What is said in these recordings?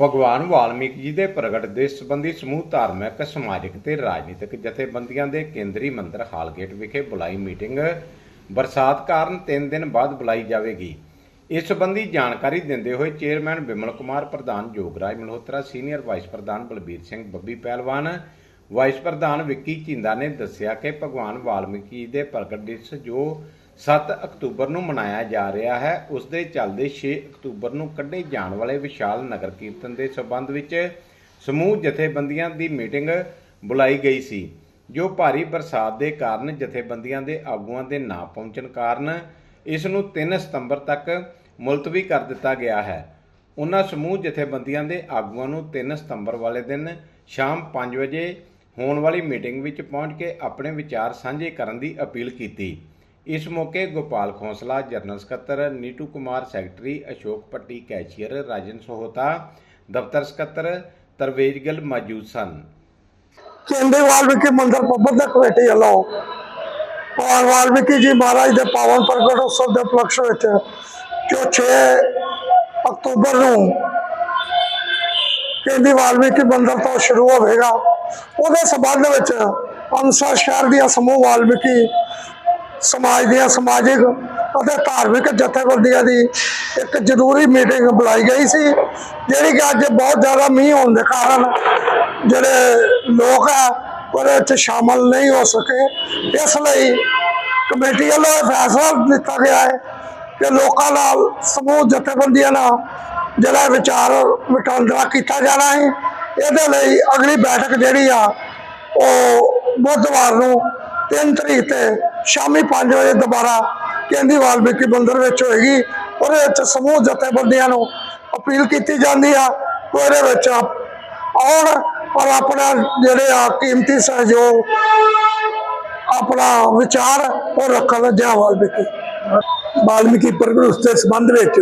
ਭਗਵਾਨ ਵਾਲਮੀਕੀ ਜੀ ਦੇ ਪ੍ਰਗਟ ਦੇ ਸੰਬੰਧੀ ਸਮੂਹ ਧਾਰਮਿਕ, ਸਮਾਜਿਕ ਤੇ ਰਾਜਨੀਤਿਕ ਜਥੇਬੰਦੀਆਂ ਦੇ ਕੇਂਦਰੀ ਮੰਦਰ ਹਾਲਗੇਟ ਵਿਖੇ ਬੁਲਾਈ ਮੀਟਿੰਗ। ਬਰਸਾਤ ਕਾਰਨ 3 ਦਿਨ ਬਾਅਦ ਬੁਲਾਈ ਜਾਵੇਗੀ। ਇਸ ਸੰਬੰਧੀ ਜਾਣਕਾਰੀ ਦਿੰਦੇ ਹੋਏ ਚੇਅਰਮੈਨ ਬਿਮਲ ਕੁਮਾਰ, ਪ੍ਰਧਾਨ ਜੋਗਰਾਜ ਮਲਹੋਤਰਾ, ਸੀਨੀਅਰ ਵਾਈਸ ਪ੍ਰਧਾਨ ਬਲਬੀਰ ਸਿੰਘ ਬੱਬੀ ਪਹਿਲਵਾਨ, ਵਾਈਸ ਪ੍ਰਧਾਨ ਵਿੱਕੀ ਚਿੰਦਾ ਨੇ ਦੱਸਿਆ ਕਿ ਭਗਵਾਨ ਵਾਲਮੀਕੀ ਜੀ ਦੇ ਪ੍ਰਗਟ ਦਿਵਸ ਜੋ 7 ਅਕਤੂਬਰ ਨੂੰ ਮਨਾਇਆ ਜਾ ਰਿਹਾ ਹੈ। ਉਸ ਦੇ ਚੱਲਦੇ 6 ਅਕਤੂਬਰ ਨੂੰ ਕੱਢੇ ਜਾਣ ਵਾਲੇ ਵਿਸ਼ਾਲ ਨਗਰ ਕੀਰਤਨ ਦੇ ਸਬੰਧ ਵਿੱਚ ਸਮੂਹ ਜਥੇਬੰਦੀਆਂ ਦੀ ਮੀਟਿੰਗ ਬੁਲਾਈ ਗਈ ਸੀ, ਜੋ ਭਾਰੀ ਬਰਸਾਤ ਦੇ ਕਾਰਨ ਜਥੇਬੰਦੀਆਂ ਦੇ ਆਗੂਆਂ ਦੇ ਨਾ ਪਹੁੰਚਣ ਕਾਰਨ ਇਸ ਨੂੰ 3 ਸਤੰਬਰ ਤੱਕ ਮੁਲਤਵੀ ਕਰ ਦਿੱਤਾ ਗਿਆ ਹੈ। ਉਹਨਾਂ ਸਮੂਹ ਜਥੇਬੰਦੀਆਂ ਦੇ ਆਗੂਆਂ ਨੂੰ 3 ਸਤੰਬਰ ਵਾਲੇ ਦਿਨ ਸ਼ਾਮ 5 ਵਜੇ ਹੋਣ ਵਾਲੀ ਮੀਟਿੰਗ ਵਿੱਚ ਪਹੁੰਚ ਕੇ ਆਪਣੇ ਵਿਚਾਰ ਸਾਂਝੇ ਕਰਨ ਦੀ ਅਪੀਲ ਕੀਤੀ। ਇਸ ਮੌਕੇ ਗੋਪਾਲ ਖੋਸਲਾ, ਜਨਰਲ ਸਕੱਤਰ, ਨੀਟੂ ਕੁਮਾਰ, ਸੈਕਟਰੀ, ਅਸ਼ੋਕ ਪੱਟੀ ਕੈਸ਼ੀਅਰ, ਰਾਜਨ ਸੋਹਤਾ, ਦਫ਼ਤਰ ਸਕੱਤਰ, ਤਰਵੇਜ ਗਿੱਲ ਮੌਜੂਦ ਸਨ। ਕੇਂਦੇ ਵਾਲਮੀਕੀ ਮੰਦਿਰ ਪ੍ਰਬੰਧਕ ਕਮੇਟੀ ਵੱਲੋਂ ਔਰ ਵਾਲਮੀਕੀ ਜੀ ਮਹਾਰਾਜ ਦੇ ਪਾਵਨ ਪ੍ਰਗਟ ਉਤਸਵ ਦੇ ਉਪਲਕਸ਼ ਵਿੱਚ ਜੋ 6 ਅਕਤੂਬਰ ਨੂੰ ਕੇਂਦੀ ਵਾਲਮੀਕੀ ਮੰਦਰ ਤੋਂ ਸ਼ੁਰੂ ਹੋਵੇਗਾ, ਉਹਦੇ ਸਬੰਧ ਵਿੱਚ ਅੰਮ੍ਰਿਤਸਰ ਸ਼ਹਿਰ ਦੀਆਂ ਸਮੂਹ ਵਾਲਮੀਕੀ ਸਮਾਜ ਦੀਆਂ ਸਮਾਜਿਕ ਅਤੇ ਧਾਰਮਿਕ ਜਥੇਬੰਦੀਆਂ ਦੀ ਇੱਕ ਜ਼ਰੂਰੀ ਮੀਟਿੰਗ ਬੁਲਾਈ ਗਈ ਸੀ, ਜਿਹੜੀ ਕਿ ਅੱਜ ਬਹੁਤ ਜ਼ਿਆਦਾ ਮੀਂਹ ਹੋਣ ਦੇ ਕਾਰਨ ਜਿਹੜੇ ਲੋਕ ਆ ਉਹਦੇ ਵਿੱਚ ਸ਼ਾਮਲ ਨਹੀਂ ਹੋ ਸਕੇ। ਇਸ ਲਈ ਕਮੇਟੀ ਵੱਲੋਂ ਇਹ ਫੈਸਲਾ ਲਿੱਤਾ ਗਿਆ ਹੈ ਕਿ ਲੋਕਾਂ ਨਾਲ, ਸਮੂਹ ਜਥੇਬੰਦੀਆਂ ਨਾਲ ਜਿਹੜਾ ਵਿਚਾਰ ਵਟਾਂਦਰਾ ਕੀਤਾ ਜਾਣਾ ਹੈ। ਇਹਦੇ ਲਈ ਅਗਲੀ ਬੈਠਕ ਜਿਹੜੀ ਆ, ਉਹ ਬੁੱਧਵਾਰ ਨੂੰ 3 ਤਰੀਕ ਤੇ ਸ਼ਾਮੀ 5 ਵਜੇ ਦੁਬਾਰਾ ਕੇਂਦੀ ਵਾਲਮੀਕੀ ਮੰਦਿਰ ਵਿੱਚ ਹੋਏਗੀ। ਉਹਦੇ ਵਿੱਚ ਸਮੂਹ ਜਥੇਬੰਦੀਆਂ ਨੂੰ ਅਪੀਲ ਕੀਤੀ ਜਾਂਦੀ ਆ ਕਿ ਉਹਦੇ ਵਿੱਚ ਆਪ- ਆਉਣ ਔਰ ਆਪਣਾ ਜਿਹੜੇ ਆ ਕੀਮਤੀ ਸਹਿਯੋਗ, ਆਪਣਾ ਵਿਚਾਰ ਉਹ ਰੱਖਣ ਜੈ ਵਾਲਮੀਕੀ ਵਾਲਮੀਕੀ ਪ੍ਰਗਟ ਦੇ ਸੰਬੰਧ ਵਿੱਚ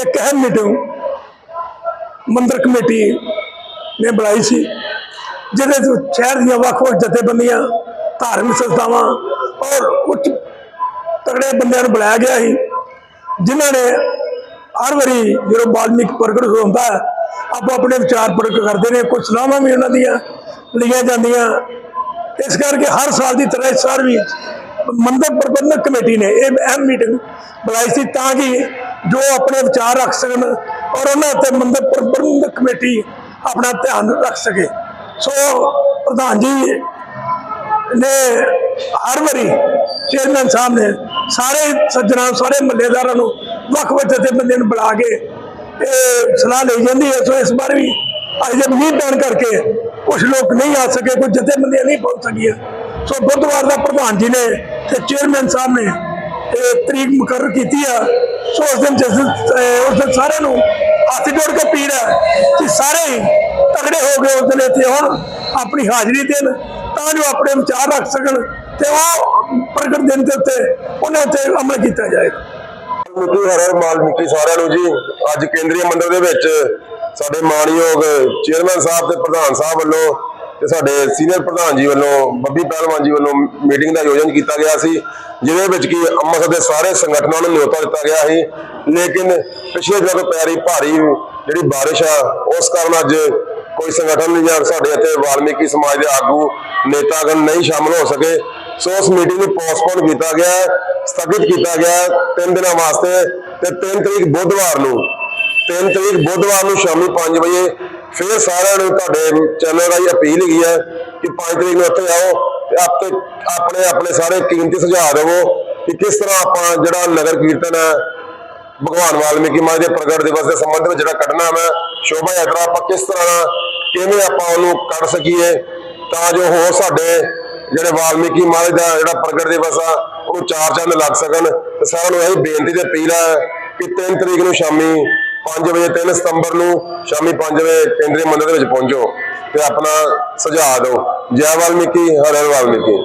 ਇੱਕ ਅਹਿਮ ਮੀਟਿੰਗ ਮੰਦਰ ਕਮੇਟੀ ਨੇ ਬੁਲਾਈ ਸੀ, ਜਿਹਦੇ ਵਿੱਚ ਸ਼ਹਿਰ ਦੀਆਂ ਵੱਖ-ਵੱਖ ਜਥੇਬੰਦੀਆਂ ਧਾਰਮਿਕ ਸੰਸਥਾਵਾਂ ਔਰ ਉੱਚ ਤਗੜੇ ਬੰਦਿਆਂ ਨੂੰ ਬੁਲਾਇਆ ਗਿਆ ਸੀ, ਜਿਨ੍ਹਾਂ ਨੇ ਹਰ ਵਾਰੀ ਜਦੋਂ ਵਾਲਮੀਕ ਪ੍ਰਗਟ ਹੁੰਦਾ ਹੈ, ਆਪੋ ਆਪਣੇ ਵਿਚਾਰ ਪ੍ਰਗਟ ਕਰਦੇ ਨੇ ਕੁਝ ਸਲਾਹਾਂ ਵੀ ਉਹਨਾਂ ਦੀਆਂ ਲਈਆਂ ਜਾਂਦੀਆਂ। ਇਸ ਕਰਕੇ ਹਰ ਸਾਲ ਦੀ ਤਰ੍ਹਾਂ ਇਸ ਸਾਲ ਵੀ ਮੰਦਰ ਪ੍ਰਬੰਧਕ ਕਮੇਟੀ ਨੇ ਇਹ ਅਹਿਮ ਮੀਟਿੰਗ ਬੁਲਾਈ ਸੀ ਤਾਂ ਕਿ ਜੋ ਆਪਣੇ ਵਿਚਾਰ ਰੱਖ ਸਕਣ ਔਰ ਉਹਨਾਂ ਉੱਤੇ ਮੰਦਰ ਪ੍ਰਬੰਧਕ ਕਮੇਟੀ ਆਪਣਾ ਧਿਆਨ ਰੱਖ ਸਕੇ। ਸੋ ਪ੍ਰਧਾਨ ਜੀ ਨੇ ਹਰ ਵਾਰੀ ਚੇਅਰਮੈਨ ਸਾਹਿਬ ਨੇ ਸਾਰੇ ਸੱਜਣਾ ਸਾਰੇ ਮੱਲੇਦਾਰਾਂ ਨੂੰ ਵੱਖ ਵੱਖ ਜਥੇਬੰਦੀਆਂ ਨੂੰ ਬੁਲਾ ਕੇ ਇਹ ਸਲਾਹ ਲਈ ਜਾਂਦੀ ਹੈ। ਸੋ ਇਸ ਵਾਰ ਵੀ ਅੱਜ ਦੇ ਮੀਂਹ ਪੈਣ ਕਰਕੇ ਕੁਝ ਲੋਕ ਨਹੀਂ ਆ ਸਕੇ ਕੁਝ ਜਥੇਬੰਦੀਆਂ ਨਹੀਂ ਪਹੁੰਚ ਸਕੀਆਂ। ਸੋ ਬੁੱਧਵਾਰ ਦਾ ਪ੍ਰਧਾਨ ਜੀ ਨੇ ਤੇ ਚੇਅਰਮੈਨ ਸਾਹਿਬ ਨੇ ਇਹ ਤਰੀਕ ਮੁਕਰਰ ਕੀਤੀ ਆ। ਸੋ ਉਸ ਦਿਨ ਜਿਸ ਅਹ, ਉਸ ਦਿਨ ਸਾਰਿਆਂ ਨੂੰ ਹੱਥ ਜੋੜ ਕੇ ਪੀੜ ਹੈ ਕਿ ਸਾਰੇ ਹੀ ਤਗੜੇ ਹੋ ਗਏ ਉਸ ਦਿਨ ਇੱਥੇ ਆਉਣ, ਆਪਣੀ ਹਾਜ਼ਰੀ ਦੇਣ। ਤਾਂ ਜੋ ਆਪਣੇ ਵਿਚਾਰ ਰੱਖ ਸਕਣ ਤੇ ਉਹ ਪ੍ਰਗਟ ਦਿਨ ਦੇ ਉੱਤੇ ਉਹਨਾਂ ਉੱਤੇ ਅਮਲ ਕੀਤਾ ਜਾਏਗਾ। ਵਾਲਮੀਕੀ ਹਰ ਹਰ ਸਾਰਿਆਂ ਨੂੰ ਜੀ, ਅੱਜ ਕੇਂਦਰੀ ਮੰਡਲ ਦੇ ਵਿੱਚ ਸਾਡੇ ਮਾਣਯੋਗ ਚੇਅਰਮੈਨ ਸਾਹਿਬ ਤੇ ਪ੍ਰਧਾਨ ਸਾਹਿਬ ਵੱਲੋਂ ਤੇ ਸਾਡੇ ਸੀਨੀਅਰ ਪ੍ਰਧਾਨ ਜੀ ਵੱਲੋਂ, ਬੱਬੀ ਪਹਿਲਵਾਨ ਜੀ ਵੱਲੋਂ ਮੀਟਿੰਗ ਦਾ ਆਯੋਜਨ ਕੀਤਾ ਗਿਆ ਸੀ, ਜਿਹਦੇ ਵਿੱਚ ਕਿ ਅੰਮ੍ਰਿਤਸਰ ਦੇ ਸਾਰੇ ਸੰਗਠਨਾਂ ਨੂੰ ਨਿਯੋਤਾ ਦਿੱਤਾ ਗਿਆ ਸੀ। ਲੇਕਿਨ ਪਿਛਲੇ ਦਿਨਾਂ ਪਿਆਰੀ ਭਾਰੀ ਜਿਹੜੀ ਬਾਰਿਸ਼ ਆ, ਉਸ ਕਾਰਨ ਅੱਜ ਕੋਈ ਸੰਗਠਨ ਜਾਂ ਸਾਡੇ ਇੱਥੇ ਵਾਲਮੀਕੀ ਸਮਾਜ ਦੇ ਆਗੂ ਨੇਤਾਗਣ ਨਹੀਂ ਸ਼ਾਮਲ ਹੋ ਸਕੇ। ਸੋ ਉਸ ਮੀਟਿੰਗ ਨੂੰ ਪੋਸਟਪੋਨ ਕੀਤਾ ਗਿਆ ਹੈ, ਸਥਗਿਤ ਕੀਤਾ ਗਿਆ ਹੈ ਤਿੰਨ ਦਿਨਾਂ ਵਾਸਤੇ ਤੇ 3 ਤਰੀਕ ਬੁੱਧਵਾਰ ਨੂੰ 3 ਤਰੀਕ ਬੁੱਧਵਾਰ ਨੂੰ ਸ਼ਾਮੀ 5 ਵਜੇ ਫਿਰ ਸਾਰਿਆਂ ਨੂੰ ਤੁਹਾਡੇ ਚੈਨਲ ਰਾਹੀਂ ਅਪੀਲ ਹੈਗੀ ਹੈ ਕਿ 5 ਤਰੀਕ ਨੂੰ ਉੱਥੇ ਆਓ ਤੇ ਆਪਣੇ ਆਪਣੇ ਸਾਰੇ ਕੀਮਤੀ ਸੁਝਾਅ ਦੇਵੋ ਕਿ ਕਿਸ ਤਰ੍ਹਾਂ ਆਪਾਂ ਜਿਹੜਾ ਨਗਰ ਕੀਰਤਨ ਹੈ ਭਗਵਾਨ ਵਾਲਮੀਕੀ ਮਹਾਰਾਜ ਦੇ ਪ੍ਰਗਟ ਦਿਵਸ ਦੇ ਸੰਬੰਧ ਵਿੱਚ ਜਿਹੜਾ ਕੱਢਣਾ ਮੈਂ ਸ਼ੋਭਾ ਯਾਤਰਾ ਆਪਾਂ ਕਿਸ ਤਰ੍ਹਾਂ ਕਿਵੇਂ ਆਪਾਂ ਉਹਨੂੰ ਕੱਢ ਸਕੀਏ, ਤਾਂ ਜੋ ਹੋਰ ਸਾਡੇ ਜਿਹੜੇ ਵਾਲਮੀਕੀ ਮਹਾਰਾਜ ਦਾ ਜਿਹੜਾ ਪ੍ਰਗਟ ਦਿਵਸ ਆ, ਉਹ ਚਾਰ ਚੰਦ ਲੱਗ ਸਕਣ। ਤੇ ਸਾਰਿਆਂ ਨੂੰ ਇਹ ਬੇਨਤੀ ਤੇ ਅਪੀਲ ਹੈ ਕਿ 3 ਤਰੀਕ ਨੂੰ ਸ਼ਾਮੀ 5 ਵਜੇ 3 ਸਤੰਬਰ ਨੂੰ ਸ਼ਾਮੀ 5 ਵਜੇ ਕੇਂਦਰੀ ਮੰਦਰ ਦੇ ਵਿੱਚ ਪਹੁੰਚੋ ਤੇ ਆਪਣਾ ਸੁਝਾਅ ਦਿਓ। ਜੈ ਵਾਲਮੀਕੀ ਹਰ ਹਰ ਵਾਲਮੀਕੀ।